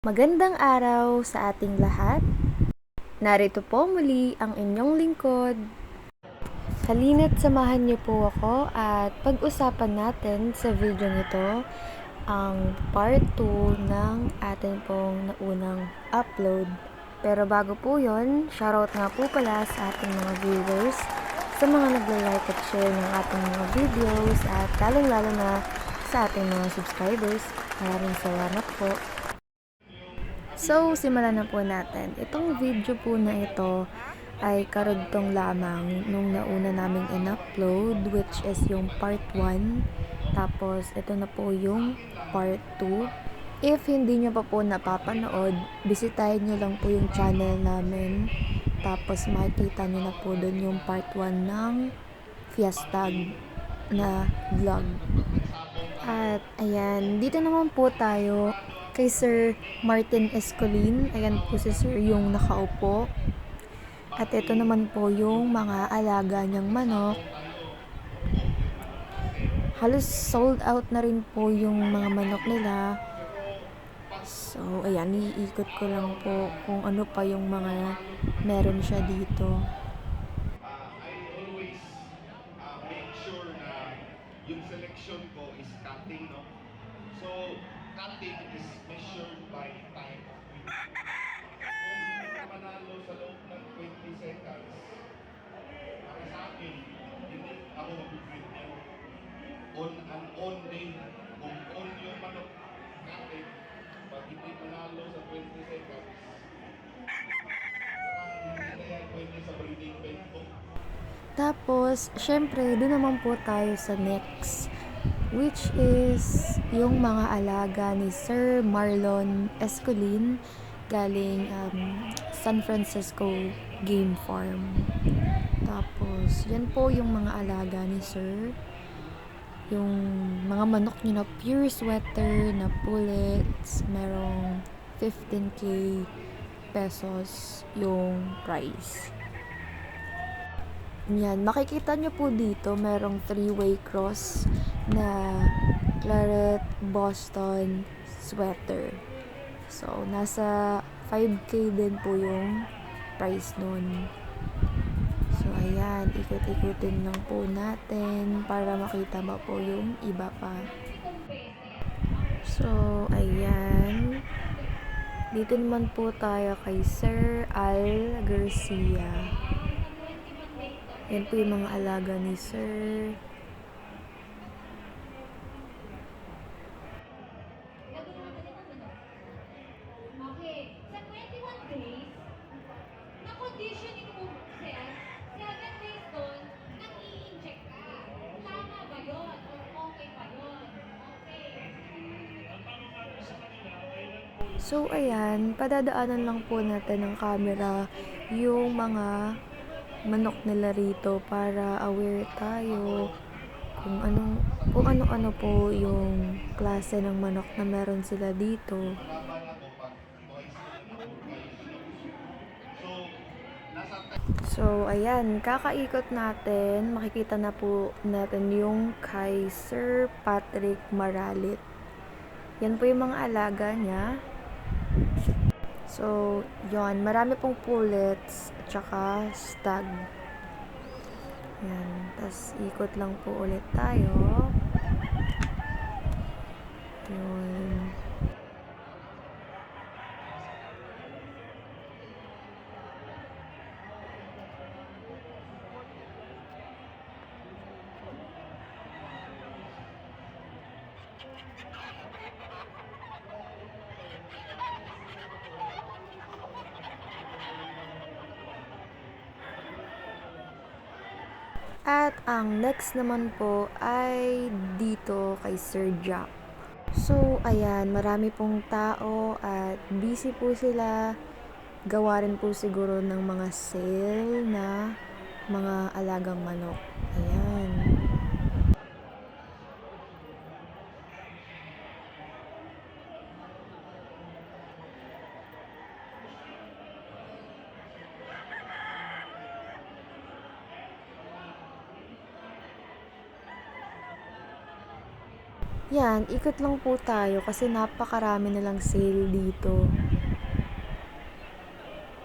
Magandang araw sa ating lahat. Narito po muli ang inyong lingkod. Halina't samahan niyo po ako at pag-usapan natin sa video nito ang part 2 ng atin pong naunang upload. Pero bago po yon, shoutout nga po pala sa ating mga viewers, sa mga nagla-like at share ng ating mga videos at lalong-lalo na sa ating mga subscribers. Maraming salamat po. So, simulan na po natin. Itong video po na ito ay karugtong lamang nung nauna naming in-upload which is yung part 1. Tapos, ito na po yung part 2. If hindi nyo pa po napapanood, bisitahin nyo lang po yung channel namin. Tapos, makikita nyo na po dun yung part 1 ng Fiestag na vlog. At ayan, dito naman po tayo kay Sir Martin Escolin. Ayan po si Sir yung nakaupo. At ito naman po yung mga alaga niyang manok. Halos sold out na rin po yung mga manok nila. So, ayan, iikot ko lang po kung ano pa yung mga meron siya dito. uh, I always uh, make sure na yung selection ko is cutting, no? So, cutting is measured by time of win. Kung hindi ka manalo sa loob ng 20 seconds, para sa akin, hindi ako mag-win yan. On an on day, kung on yung manok cutting, pag hindi manalo sa 20 seconds. Tapos, syempre, doon naman po tayo sa next. Which is yung mga alaga ni Sir Marlon Escolin galing um, San Francisco Game Farm. Tapos, yan po yung mga alaga ni Sir. Yung mga manok niya na pure sweater, na pullets, merong 15k pesos yung price. Yan, makikita nyo po dito, merong three-way cross na claret Boston sweater. So, nasa 5k din po yung price nun. Ayan, ikot-ikutin lang po natin para makita mo po yung iba pa. So, ayan. Dito naman po tayo kay Sir Al Garcia. Yan po yung mga alaga ni Sir. So, ayan, padadaanan lang po natin ng camera yung mga manok nila rito para aware tayo kung anong kung ano-ano po yung klase ng manok na meron sila dito. So, ayan, kakaikot natin, makikita na po natin yung kay Sir Patrick Maralit. Yan po yung mga alaga niya. So, yon marami pong pullets at saka stag. Yan, tas ikot lang po ulit tayo. Yun. At ang next naman po ay dito kay Sir Jack. So, ayan, marami pong tao at busy po sila. Gawa rin po siguro ng mga sale na mga alagang manok. Ayan. Yan, ikot lang po tayo kasi napakarami nilang sale dito.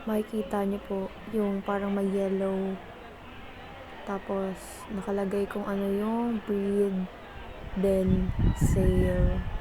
Makikita niyo po yung parang may yellow. Tapos, nakalagay kung ano yung breed, then sale.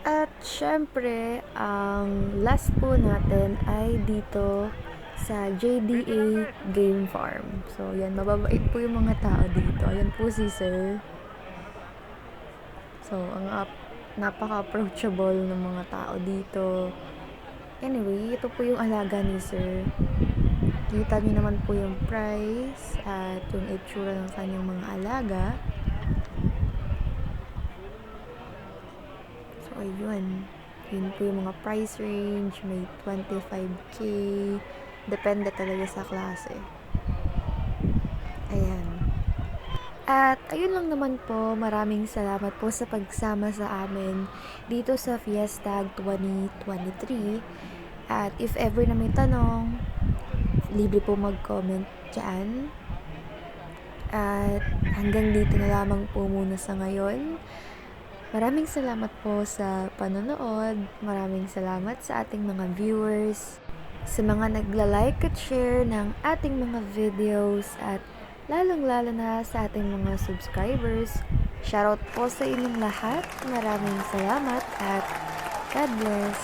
At syempre, ang last po natin ay dito sa JDA Game Farm. So, yan, mababait po yung mga tao dito. Ayan po si Sir. So, ang ap- napaka-approachable ng mga tao dito. Anyway, ito po yung alaga ni Sir. Kita niyo naman po yung price at yung itsura ng kanyang mga alaga. So, ayun. Yun po yung mga price range. May 25k. Depende talaga sa klase. Ayan. At ayun lang naman po. Maraming salamat po sa pagsama sa amin dito sa Fiesta 2023. At if ever na may tanong, libre po mag-comment dyan. At hanggang dito na lamang po muna sa ngayon. Maraming salamat po sa panonood. Maraming salamat sa ating mga viewers. Sa mga nagla-like at share ng ating mga videos at lalong-lalo na sa ating mga subscribers. Shoutout po sa inyong lahat. Maraming salamat at God bless.